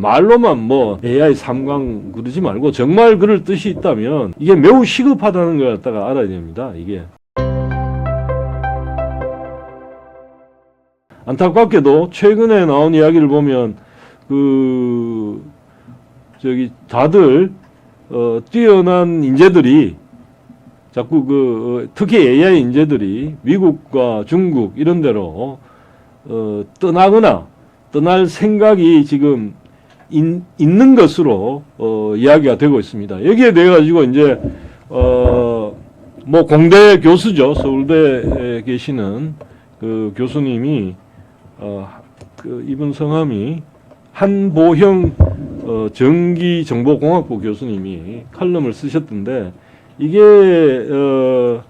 말로만 뭐 AI 3강 그러지 말고 정말 그럴 뜻이 있다면 이게 매우 시급하다는 걸 갖다가 알아야 됩니다. 이게. 안타깝게도 최근에 나온 이야기를 보면 그 저기 다들 어 뛰어난 인재들이 자꾸 그 어, 특히 AI 인재들이 미국과 중국 이런 데로 어 떠나거나 떠날 생각이 지금 인, 있는 것으로 어 이야기가 되고 있습니다. 여기에 대해 가지고 이제 어 뭐 공대 교수죠. 서울대에 계시는 그 교수님이 어 그 이분 성함이 한보형 어, 전기정보공학부 교수님이 칼럼을 쓰셨던데 이게 어,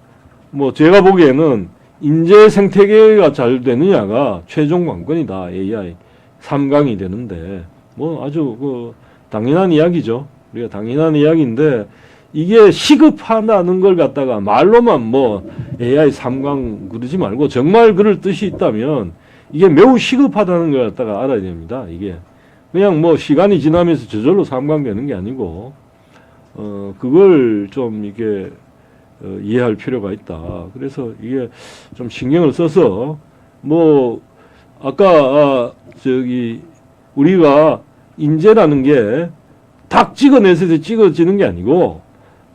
뭐 제가 보기에는 인재 생태계가 잘 되느냐가 최종 관건이다 AI 3강이 되는데 뭐 아주 그 당연한 이야기죠 우리가 당연한 이야기인데 이게 시급하다는 걸 갖다가 말로만 뭐 AI 3강 그러지 말고 정말 그럴 뜻이 있다면 이게 매우 시급하다는 걸 갖다가 알아야 됩니다 이게 그냥 뭐 시간이 지나면서 저절로 삼강되는 게 아니고 어 그걸 좀 이게 어, 이해할 필요가 있다. 그래서 이게 좀 신경을 써서 뭐 아까 아, 저기 우리가 인재라는 게 딱 찍어내서 찍어지는 게 아니고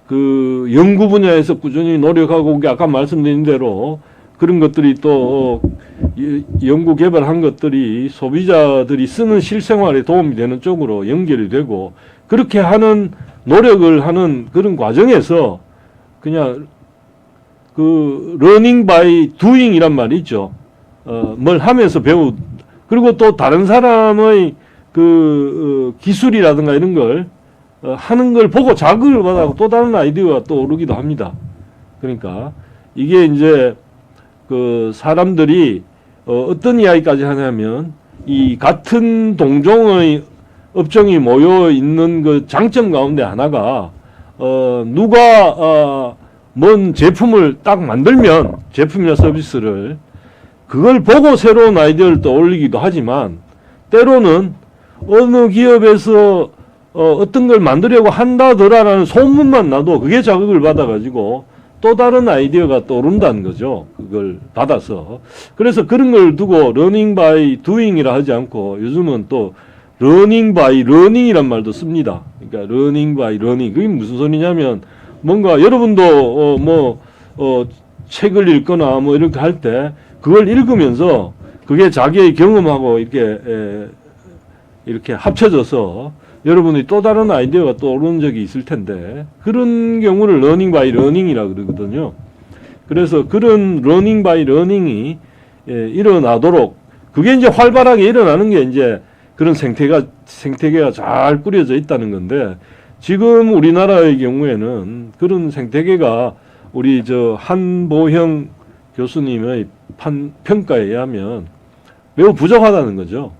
그 연구 분야에서 꾸준히 노력하고 아까 말씀드린 대로 그런 것들이 또 이- 연구 개발한 것들이 소비자들이 쓰는 실생활에 도움이 되는 쪽으로 연결이 되고 그렇게 하는 노력을 하는 그런 과정에서 그냥 그 러닝 바이 두잉이란 말이 있죠. 어, 뭘 하면서 배우 그리고 또 다른 사람의 그 어, 기술이라든가 이런 걸 어, 하는 걸 보고 자극을 받아고 또 다른 아이디어가 또 오르기도 합니다. 그러니까 이게 이제 그 사람들이 어, 어떤 이야기까지 하냐면 이 같은 동종의 업종이 모여 있는 그 장점 가운데 하나가 어 누가 어, 뭔 제품을 딱 만들면 제품이나 서비스를 그걸 보고 새로운 아이디어를 떠올리기도 하지만 때로는 어느 기업에서 어, 어떤 걸 만들려고 한다더라라는 소문만 나도 그게 자극을 받아가지고 또 다른 아이디어가 떠오른다는 거죠. 그걸 받아서. 그래서 그런 걸 두고 러닝 바이 두잉이라 하지 않고 요즘은 또 러닝 바이 러닝이란 말도 씁니다. 그러니까 러닝 바이 러닝. 그게 무슨 소리냐면 뭔가 여러분도 어, 뭐 어, 책을 읽거나 뭐 이렇게 할 때 그걸 읽으면서 그게 자기의 경험하고 이렇게 에, 이렇게 합쳐져서 여러분이 또 다른 아이디어가 떠오르는 적이 있을 텐데 그런 경우를 러닝 바이 러닝이라 그러거든요. 그래서 그런 러닝 바이 러닝이 예, 일어나도록 그게 이제 활발하게 일어나는 게 이제 그런 생태가 생태계가 잘 꾸려져 있다는 건데 지금 우리나라의 경우에는 그런 생태계가 우리 저 한보형 교수님의 판, 평가에 의하면 매우 부족하다는 거죠.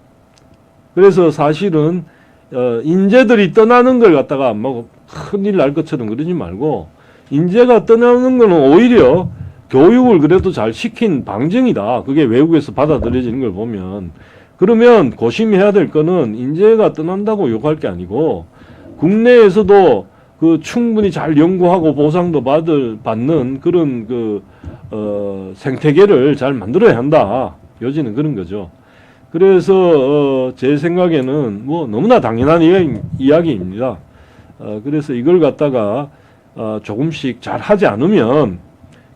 그래서 사실은 어, 인재들이 떠나는 걸 갖다가 뭐 큰일 날 것처럼 그러지 말고 인재가 떠나는 거는 오히려 교육을 그래도 잘 시킨 방증이다. 그게 외국에서 받아들여지는 걸 보면 그러면 고심해야 될 거는 인재가 떠난다고 욕할 게 아니고 국내에서도 그 충분히 잘 연구하고 보상도 받을 받는 그런 그 어, 생태계를 잘 만들어야 한다. 요지는 그런 거죠. 그래서 어, 제 생각에는 뭐 너무나 당연한 이야기, 이야기 입니다. 어, 그래서 이걸 갖다가 어, 조금씩 잘 하지 않으면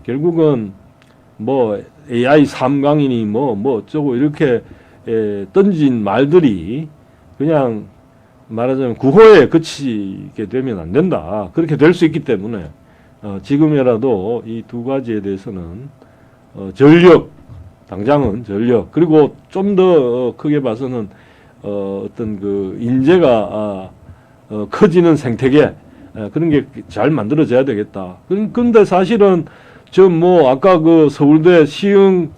결국은 뭐 AI 3강이니 뭐 뭐 어쩌고 이렇게 에, 던진 말들이 그냥 말하자면 구호에 그치게 되면 안 된다. 그렇게 될 수 있기 때문에 어, 지금이라도 이 두 가지에 대해서는 어, 전력 당장은 전력 그리고 좀 더 크게 봐서는 어, 어떤 그 인재가 아, 어, 커지는 생태계 에, 그런 게 잘 만들어져야 되겠다. 그- 근데 사실은 저 뭐 아까 그 서울대 시흥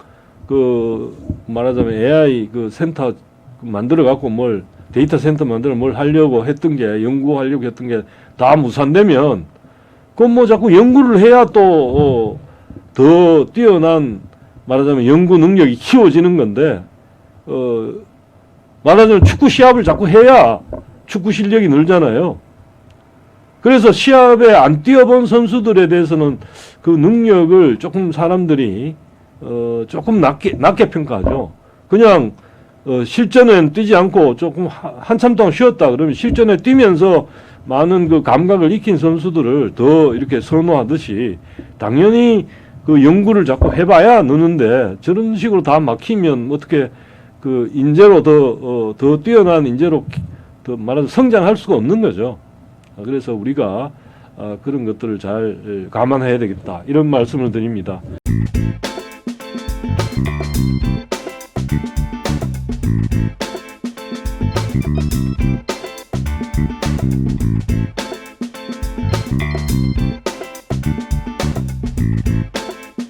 그 말하자면 AI 그 센터 만들어 갖고 뭘 데이터 센터 만들어 뭘 하려고 했던 게 연구하려고 했던 게 다 무산되면 그건 뭐 자꾸 연구를 해야 또더 뛰어난 말하자면 연구 능력이 키워지는 건데 어 말하자면 축구 시합을 자꾸 해야 축구 실력이 늘잖아요. 그래서 시합에 안 뛰어본 선수들에 대해서는 그 능력을 조금 사람들이 어 조금 낮게 낮게 평가하죠. 그냥 어 실전엔 뛰지 않고 조금 하- 한참 동안 쉬었다 그러면 실전에 뛰면서 많은 그 감각을 익힌 선수들을 더 이렇게 선호하듯이 당연히 그 연구를 자꾸 해봐야 느는데 저런 식으로 다 막히면 어떻게 그 인재로 더, 어, 더 뛰어난 인재로 기- 더 말하자면 성장할 수가 없는 거죠. 아, 그래서 우리가 아, 그런 것들을 잘 에, 감안해야 되겠다. 이런 말씀을 드립니다.